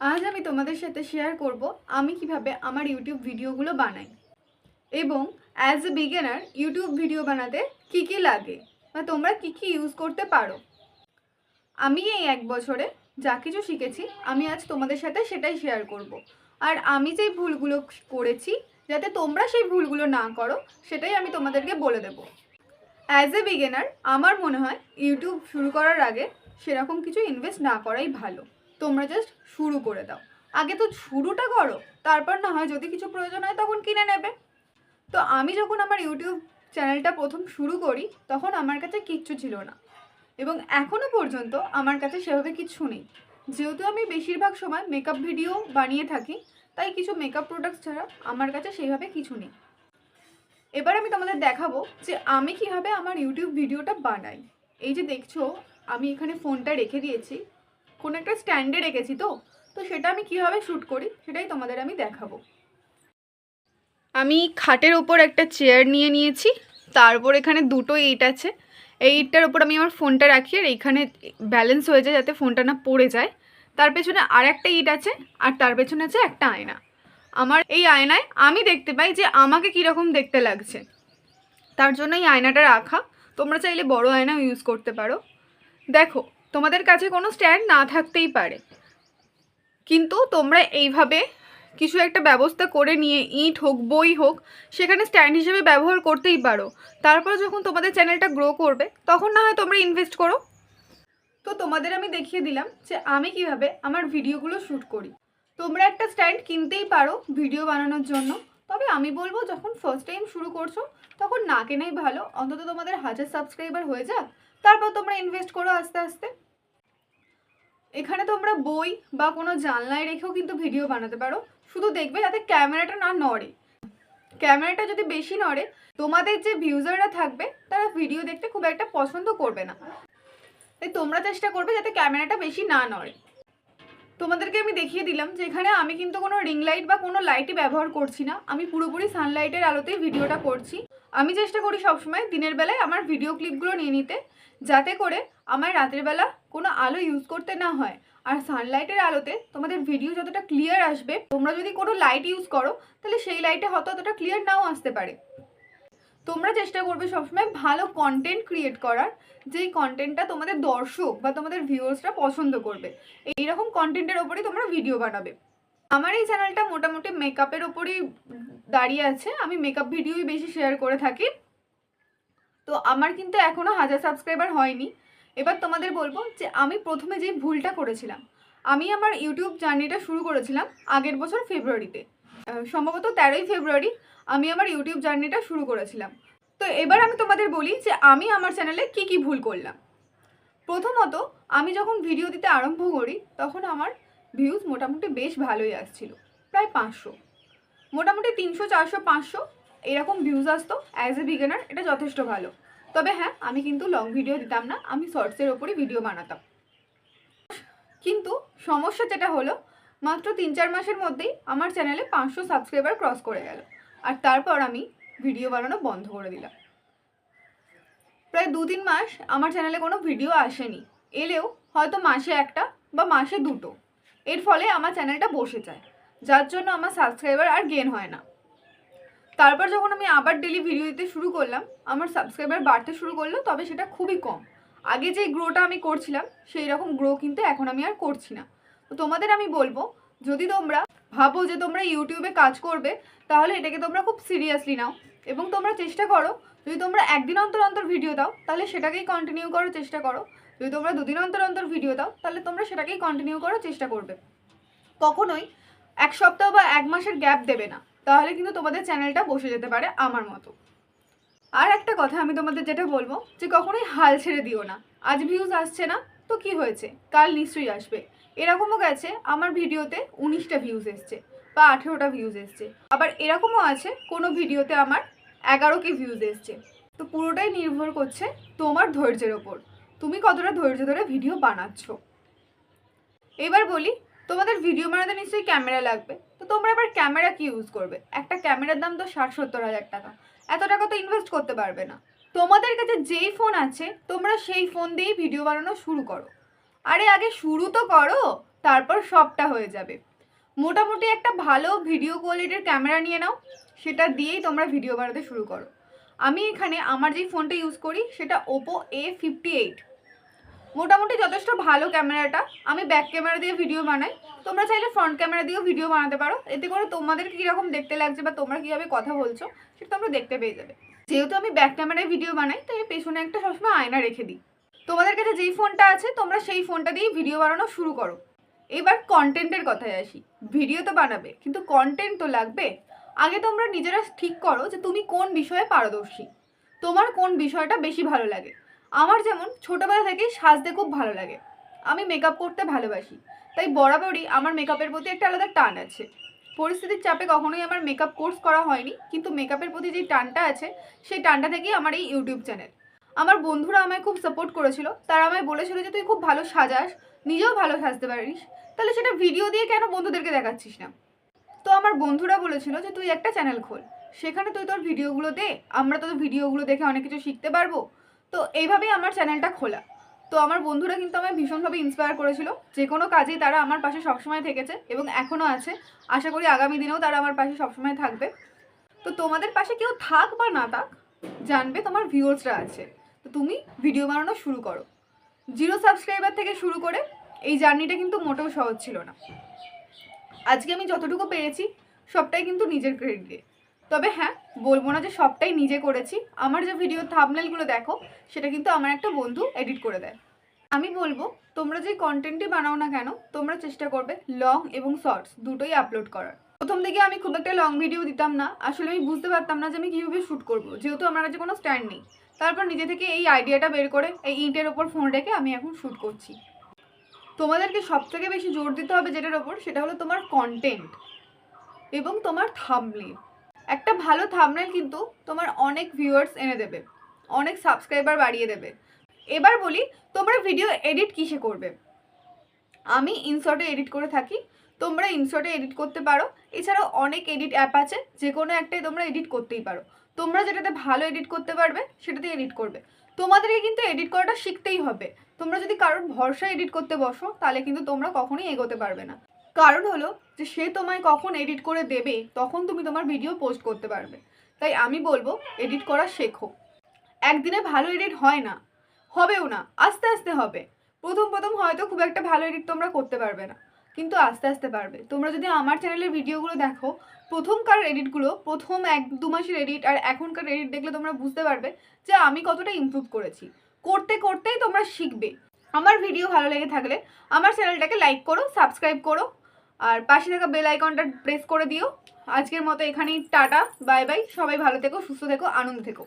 আজ আমি তোমাদের সাথে শেয়ার করব আমি কীভাবে আমার ইউটিউব ভিডিওগুলো বানাই। এবং as a beginner YouTube video বানাতে কি কি লাগে? বা তোমরা কি কি ইউজ করতে পারো? আমি এই এক বছরে যা কিছু শিখেছি, আমি আজ তোমাদের সাথে সেটাই শেয়ার করব। আর আমি যেই ভুলগুলো করেছি, যাতে তোমরা সেই ভুলগুলো না করো, সেটাই আমি তোমাদেরকে বলে দেবো। অ্যাজ এ বিগিনার আমার মনে হয় ইউটিউব শুরু করার আগে সেরকম কিছু ইনভেস্ট না করাই ভালো। তোমরা জাস্ট শুরু করে দাও। আগে তো শুরুটা করো, তারপর না হয় যদি কিছু প্রয়োজন হয় তখন কিনে নেবে। তো আমি যখন আমার ইউটিউব চ্যানেলটা প্রথম শুরু করি, তখন আমার কাছে কিচ্ছু ছিল না। এবং এখনও পর্যন্ত আমার কাছে সেভাবে কিচ্ছু নেই। যেহেতু আমি বেশিরভাগ সময় মেকআপ ভিডিও বানিয়ে থাকি, তাই কিছু মেকআপ প্রোডাক্টস ছাড়া আমার কাছে সেইভাবে কিছু নেই। এবার আমি তোমাদের দেখাবো যে আমি কীভাবে আমার ইউটিউব ভিডিওটা বানাই। এই যে দেখছ, আমি এখানে ফোনটা রেখে দিয়েছি। কোনো একটা স্ট্যান্ডে রেখেছি তো। তো সেটা আমি কীভাবে শ্যুট করি সেটাই তোমাদের আমি দেখাবো। আমি খাটের ওপর একটা চেয়ার নিয়ে নিয়েছি তারপর এখানে দুটো ইট আছে। এই ইটটার ওপর আমি আমার ফোনটা রাখি আর এইখানে ব্যালেন্স হয়ে যায় যাতে ফোনটা না পড়ে যায়। তার পেছনে আর একটা ইট আছে আর তার পেছনে আছে একটা আয়না। আমার এই আয়নায় আমি দেখতে পাই যে আমাকে কীরকম দেখতে লাগছে। তার জন্য এই আয়নাটা রাখা। তোমরা চাইলে বড় আয়না ইউজ করতে পারো। দেখো তোমাদের কাছে কোনো স্ট্যান্ড না থাকতেই পারে। কিন্তু তোমরা এইভাবে কিছু একটা ব্যবস্থা করে নিয়ে ইট হোক, বই হোক, সেখানে স্ট্যান্ড হিসেবে ব্যবহার করতেই পারো। তারপর যখন তোমাদের চ্যানেলটা গ্রো করবে, তখন না হয় তোমরা ইনভেস্ট করো। তো তোমাদের আমি দেখিয়ে দিলাম যে আমি কীভাবে আমার ভিডিওগুলো শ্যুট করি। তোমরা একটা স্ট্যান্ড কিনতেই পারো ভিডিও বানানোর জন্য। তবে আমি বলব, যখন ফার্স্ট টাইম শুরু করছ, তখন না কেনাই ভালো। অন্তত তোমাদের হাজার সাবস্ক্রাইবার হয়ে যাক। তারপর তোমরা ইনভেস্ট করো আস্তে আস্তে। এখানে তোমরা বই বা কোনো জানলায় রেখেও কিন্তু ভিডিও বানাতে পারো। শুধু দেখবে যাতে ক্যামেরাটা না নড়ে। ক্যামেরাটা যদি বেশি নড়ে, তোমাদের যে ভিউজাররা থাকবে, তারা ভিডিও দেখতে খুব একটা পছন্দ করবে না। তাই তোমরা চেষ্টা করবে যাতে ক্যামেরাটা বেশি না নড়ে। তোমাদেরকে আমি দেখিয়ে দিলাম যে এখানে আমি কিন্তু কোনো রিং লাইট বা কোনো লাইটই ব্যবহার করছি না। আমি পুরোপুরি সানলাইটের আলোতেই ভিডিওটা করছি। আমি চেষ্টা করি সবসময় দিনের বেলায় আমার ভিডিও ক্লিপগুলো নিয়ে নিতে, যাতে করে আমার রাতের বেলা কোনো আলো ইউজ করতে না হয়। আর সানলাইটের আলোতে তোমাদের ভিডিও যতটা ক্লিয়ার আসবে, তোমরা যদি কোনো লাইট ইউজ করো, তাহলে সেই লাইটে হয়তো অতটা ক্লিয়ার নাও আসতে পারে। তোমরা চেষ্টা করবে সবসময় ভালো কন্টেন্ট ক্রিয়েট করার, যেই কন্টেন্টটা তোমাদের দর্শক বা তোমাদের ভিউয়ার্সরা পছন্দ করবে। এইরকম কন্টেন্টের ওপরেই তোমরা ভিডিও বানাবে। আমার এই চ্যানেলটা মোটামুটি মেকআপের ওপরই দাঁড়িয়ে আছে। আমি মেকআপ ভিডিওই বেশি শেয়ার করে থাকি। তো আমার কিন্তু এখনও হাজার সাবস্ক্রাইবার হয়নি। এবার তোমাদের বলব যে আমি প্রথমে যে ভুলটা করেছিলাম, আমি আমার ইউটিউব জার্নিটা শুরু করেছিলাম আগের বছর ফেব্রুয়ারিতে সম্ভবত তেরোই ফেব্রুয়ারি আমি আমার ইউটিউব জার্নিটা শুরু করেছিলাম। তো এবার আমি তোমাদের বলি যে আমি আমার চ্যানেলে কি কি ভুল করলাম। প্রথমত, আমি যখন ভিডিও দিতে আরম্ভ করি, তখন আমার ভিউজ মোটামুটি বেশ ভালোই আসছিল, প্রায় পাঁচশো। মোটামুটি তিনশো, চারশো, পাঁচশো এরকম ভিউজ আসতো অ্যাজ এ বিগিনার এটা যথেষ্ট ভালো। তবে হ্যাঁ আমি কিন্তু লং ভিডিও দিতাম না, আমি শর্টসের ওপরই ভিডিও বানাতাম। কিন্তু সমস্যা যেটা হলো মাত্র তিন চার মাসের মধ্যেই আমার চ্যানেলে পাঁচশো সাবস্ক্রাইবার ক্রস করে গেল। আর তারপর আমি ভিডিও বানানো বন্ধ করে দিলাম। প্রায় দু তিন মাস আমার চ্যানেলে কোনো ভিডিও আসেনি। এলেও হয়তো মাসে একটা বা মাসে দুটো। এর ফলে আমার চ্যানেলটা বসে যায়। যার জন্য আমার সাবস্ক্রাইবার আর গেন হয় না। তারপর যখন আমি আবার ডেলি ভিডিও দিতে শুরু করলাম, আমার সাবস্ক্রাইবার বাড়তে শুরু করল, তবে সেটা খুবই কম। আগে যে গ্রোটা আমি করছিলাম সেই রকম গ্রো কিন্তু এখন আমি আর করছি না। তো তোমাদের আমি বলব, যদি তোমরা ভাবো যে তোমরা ইউটিউবে কাজ করবে, তাহলে এটাকে তোমরা খুব সিরিয়াসলি নাও। এবং তোমরা চেষ্টা করো, যদি তোমরা একদিন অন্তর অন্তর ভিডিও দাও, তাহলে সেটাকেই কন্টিনিউ করার চেষ্টা করো। যদি তোমরা দুদিন অন্তর অন্তর ভিডিও দাও, তাহলে তোমরা সেটাকেই কন্টিনিউ করার চেষ্টা করবে। কখনোই এক সপ্তাহ বা এক মাসের গ্যাপ দেবে না। তাহলে কিন্তু তোমাদের চ্যানেলটা বসে যেতে পারে আমার মতো। আর একটা কথা আমি তোমাদের যেটা বলব, যে কখনোই হাল ছেড়ে দিও না। আজ ভিউজ আসছে না, তো কি হয়েছে? কাল নিশ্চয়ই আসবে। এরকমও গেছে, আমার ভিডিওতে উনিশটা ভিউজ এসছে বা আঠেরোটা ভিউজ এসছে। আবার এরকমও আছে, কোনো ভিডিওতে আমার এগারো কে ভিউজ এসছে। তো পুরোটাই নির্ভর করছে তোমার ধৈর্যের ওপর। তুমি কতটা ধৈর্য ধরে ভিডিও বানাচ্ছ। এবার বলি, তোমাদের ভিডিও বানাতে নিশ্চয়ই ক্যামেরা লাগবে। তো তোমরা এবার ক্যামেরা কি ইউজ করবে? একটা ক্যামেরার দাম তো ষাট সত্তর হাজার টাকা। এত টাকা তো ইনভেস্ট করতে পারবে না। তোমাদের কাছে যেই ফোন আছে, তোমরা সেই ফোন দিয়েই ভিডিও বানানো শুরু করো। আরে আগে শুরু তো করো, তারপর সবটা হয়ে যাবে। মোটামুটি একটা ভালো ভিডিও কোয়ালিটির ক্যামেরা নিয়ে নাও, সেটা দিয়েই তোমরা ভিডিও বানাতে শুরু করো। আমি এখানে আমার যেই ফোনটা ইউজ করি, সেটা ওপো এ ফিফটি এইট মোটামুটি যথেষ্ট ভালো ক্যামেরাটা আমি ব্যাক ক্যামেরা দিয়ে ভিডিও বানাই। তোমরা চাইলে ফ্রন্ট ক্যামেরা দিয়েও ভিডিও বানাতে পারো, এতে করে তোমাদের কীরকম দেখতে লাগছে বা তোমরা কীভাবে কথা বলছো, সেটা তোমরা দেখতে পেয়ে যাবে। যেহেতু আমি ব্যাক ক্যামেরায় ভিডিও বানাই, তাই পেছনে একটা সবসময় আয়না রেখে দিই। তোমাদের কাছে যেই ফোনটা আছে, তোমরা সেই ফোনটা দিয়েই ভিডিও বানানো শুরু করো। এবার কন্টেন্টের কথায় আসি। ভিডিও তো বানাবে, কিন্তু কন্টেন্ট তো লাগবে। আগে তোমরা নিজেরা ঠিক করো যে তুমি কোন বিষয়ে পারদর্শী। তোমার কোন বিষয়টা বেশি ভালো লাগে। আমার যেমন ছোটোবেলা থেকেই সাজতে খুব ভালো লাগে। আমি মেকআপ করতে ভালোবাসি। তাই বরাবরই আমার মেকআপের প্রতি একটা আলাদা টান আছে। পরিস্থিতির চাপে কখনোই আমার মেকআপ কোর্স করা হয়নি, কিন্তু মেকআপের প্রতি যে টানটা আছে, সেই টানটা থেকেই আমার এই ইউটিউব চ্যানেল আমার বন্ধুরা আমায় খুব সাপোর্ট করেছিল। তারা আমায় বলেছিল যে, তুই খুব ভালো সাজাস, নিজেও ভালো সাজতে পারিস। তাহলে সেটা ভিডিও দিয়ে কেন বন্ধুদেরকে দেখাচ্ছিস না? তো আমার বন্ধুরা বলেছিল যে, তুই একটা চ্যানেল খোল। সেখানে তুই তোর ভিডিওগুলো দে। আমরা তোর ভিডিওগুলো দেখে অনেক কিছু শিখতে পারব। তো এইভাবেই আমার চ্যানেলটা খোলা। তো আমার বন্ধুরা কিন্তু আমায় ভীষণভাবে ইন্সপায়ার করেছিল। যে কোনো কাজেই তারা আমার পাশে সবসময় থেকেছে এবং এখনও আছে। আশা করি আগামী দিনেও তারা আমার পাশে সবসময় থাকবে। তো তোমাদের পাশে কেউ থাক বা না থাক, জানবে তোমার ভিউয়ার্সরা আছে। তুমি ভিডিও বানানো শুরু করো। জিরো সাবস্ক্রাইবার থেকে শুরু করে এই জার্নিটা কিন্তু মোটেও সহজ ছিল না। আজকে আমি যতটুকু পেরেছি, সবটাই কিন্তু নিজের ক্রেডিটে তবে হ্যাঁ বলব না যে সবটাই নিজে করেছি। আমার যে ভিডিও থামনেলগুলো দেখো, সেটা কিন্তু আমার একটা বন্ধু এডিট করে দেয়। আমি বলব, তোমরা যে কন্টেন্টই বানাও না কেন, তোমরা চেষ্টা করবে লং এবং শর্টস দুটোই আপলোড করার। প্রথম দিকে আমি খুব একটা লং ভিডিও দিতাম না। আসলে আমি বুঝতে পারতাম না যে আমি কীভাবে শ্যুট করব। যেহেতু আমার কাছে কোনো স্ট্যান্ড নেই। তারপর নিজে থেকে এই আইডিয়াটা বের করে এই ইন্টের ওপর ফোন রেখে আমি এখন শ্যুট করছি। তোমাদেরকে সব থেকে বেশি জোর দিতে হবে যেটার ওপর সেটা হলো তোমার কন্টেন্ট এবং তোমার থামনেল একটা ভালো থামনেল কিন্তু তোমার অনেক ভিউয়ার্স এনে দেবে। অনেক সাবস্ক্রাইবার বাড়িয়ে দেবে। এবার বলি, তোমরা ভিডিও এডিট কিসে করবে? আমি ইনশর্টে এডিট করে থাকি। তোমরা ইনশর্টে এডিট করতে পারো। এছাড়াও অনেক এডিট অ্যাপ আছে যে কোনো একটাই তোমরা এডিট করতেই পারো। তোমরা যেটাতে ভালো এডিট করতে পারবে, সেটাতে এডিট করবে। তোমাদেরকে কিন্তু এডিট করাটা শিখতেই হবে। তোমরা যদি কারোর ভরসা এডিট করতে বসো, তাহলে কিন্তু তোমরা কখনোই এগোতে পারবে না। কারণ হলো যে, সে তোমায় কখন এডিট করে দেবে, তখন তুমি তোমার ভিডিও পোস্ট করতে পারবে। তাই আমি বলব এডিট করা শেখো। একদিনে ভালো এডিট হয় না। হবেও না। আস্তে আস্তে হবে। প্রথম প্রথম হয়তো খুব একটা ভালো এডিট তোমরা করতে পারবে না। কিন্তু আস্তে আস্তে পারবে তোমরা যদি আমার চ্যানেলের ভিডিওগুলো দেখো, প্রথমকার এডিটগুলো প্রথম এক দু মাসের এডিট আর এখনকার এডিট দেখলে তোমরা বুঝতে পারবে যে আমি কতটা ইমপ্রুভ করেছি। করতে করতেই তোমরা শিখবে। আমার ভিডিও ভালো লেগে থাকলে আমার চ্যানেলটাকে লাইক করো সাবস্ক্রাইব করো, আর পাশে থাকা বেল আইকনটা প্রেস করে দিও। আজকের মতো এখানেই টাটা বাই বাই সবাই ভালো থেকো, সুস্থ থেকো, আনন্দ থেকো।